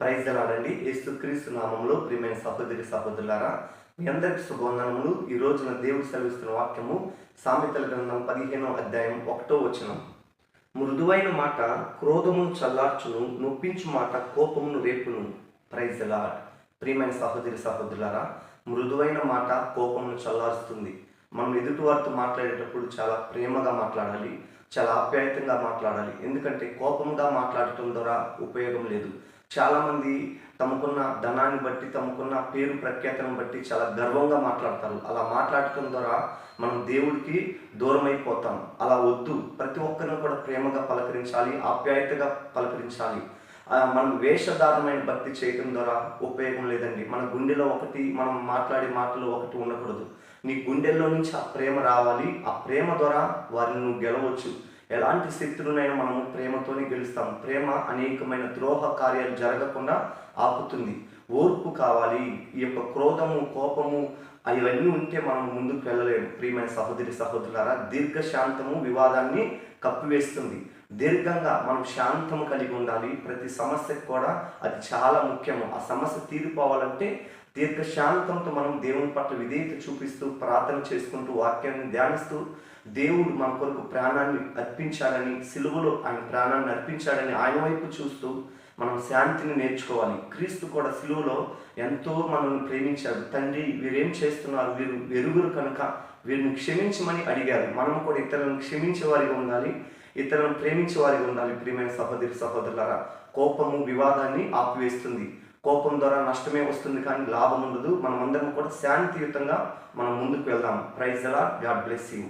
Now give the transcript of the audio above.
Praise దలాడండి యేసుక్రీస్తు నామంలో ప్రియమైన సహోదరి సహోదరులారా మీ అందరికి శుభవందనములు. ఈ రోజున దేవుడు సెలవిస్తున్న వాక్యము సామెతల గ్రంథం పదిహేనో అధ్యాయం ఒకటో వచనం. మృదువైన మాట క్రోధమును చల్లార్చును నొప్పించు మాట కోపమును రేపును. ప్రైజ్ దలాడ్ ప్రియమైన సహోదరి సహోదరులారా మృదువైన మాట కోపమును చల్లారుస్తుంది. మనం ఎదుటి వారితో మాట్లాడేటప్పుడు చాలా ప్రేమగా మాట్లాడాలి చాలా ఆప్యాయతంగా మాట్లాడాలి. ఎందుకంటే కోపంగా మాట్లాడటం ద్వారా ఉపయోగం లేదు. చాలామంది తమకున్న ధనాన్ని బట్టి తమకున్న పేరు ప్రఖ్యాతను బట్టి చాలా గర్వంగా మాట్లాడతారు. అలా మాట్లాడటం ద్వారా మనం దేవుడికి దూరం అయిపోతాం అలా వద్దు. ప్రతి ఒక్కరిని కూడా ప్రేమగా పలకరించాలి ఆప్యాయతగా పలకరించాలి. మనం వేషధారణమైన భక్తి చేయటం ద్వారా ఉపయోగం లేదండి. మన గుండెలో ఒకటి మనం మాట్లాడే మాటలు ఒకటి ఉండకూడదు. నీ గుండెల్లో నుంచి ఆ ప్రేమ రావాలి. ఆ ప్రేమ ద్వారా వారిని నువ్వు గెలవచ్చు. ఎలాంటి శక్తులనైనా మనము ప్రేమతోనే గెలుస్తాం. ప్రేమ అనేకమైన ద్రోహ కార్యాలు జరగకుండా ఆపుతుంది. ఓర్పు కావాలి. ఈ యొక్క క్రోధము కోపము అవన్నీ ఉంటే మనం ముందుకు వెళ్ళలేము. ప్రియమైన సహోదరి సహోదరులారా దీర్ఘశాంతము వివాదాన్ని కప్పివేస్తుంది. దీర్ఘంగా మనం శాంతం కలిగి ఉండాలి. ప్రతి సమస్యకు కూడా అది చాలా ముఖ్యము. ఆ సమస్య తీరిపోవాలంటే దీర్ఘ శాంతంతో మనం దేవుని పట్ల విధేయత చూపిస్తూ ప్రార్థన చేసుకుంటూ వాక్యాన్ని ధ్యానిస్తూ దేవుడు మన కొరకు ప్రాణాన్ని అర్పించాడని సిలువలో ఆయన ప్రాణాన్ని అర్పించాడని ఆయన వైపు చూస్తూ మనం శాంతిని నేర్చుకోవాలి. క్రీస్తు కూడా సిలువలో ఎంతో మనల్ని ప్రేమించాడు. తండ్రి వీరేం చేస్తున్నారు? వీరు వెరుగురు కనుక వీరిని క్షమించమని అడిగారు. మనం కూడా ఇతరులను క్షమించే వారిగా ఉండాలి. ఇతరులను ప్రేమించే వారిగా ఉండాలి. ప్రియమైన సహోదరి సహోదరులారా కోపము వివాదాన్ని ఆపివేస్తుంది. కోపం ద్వారా నష్టమే వస్తుంది కానీ లాభం ఉండదు. మనం అందరం కూడా శాంతియుతంగా మనం ముందుకు వెళ్దాం. ప్రైజ్ అలా గాడ్ బ్లెస్ యూ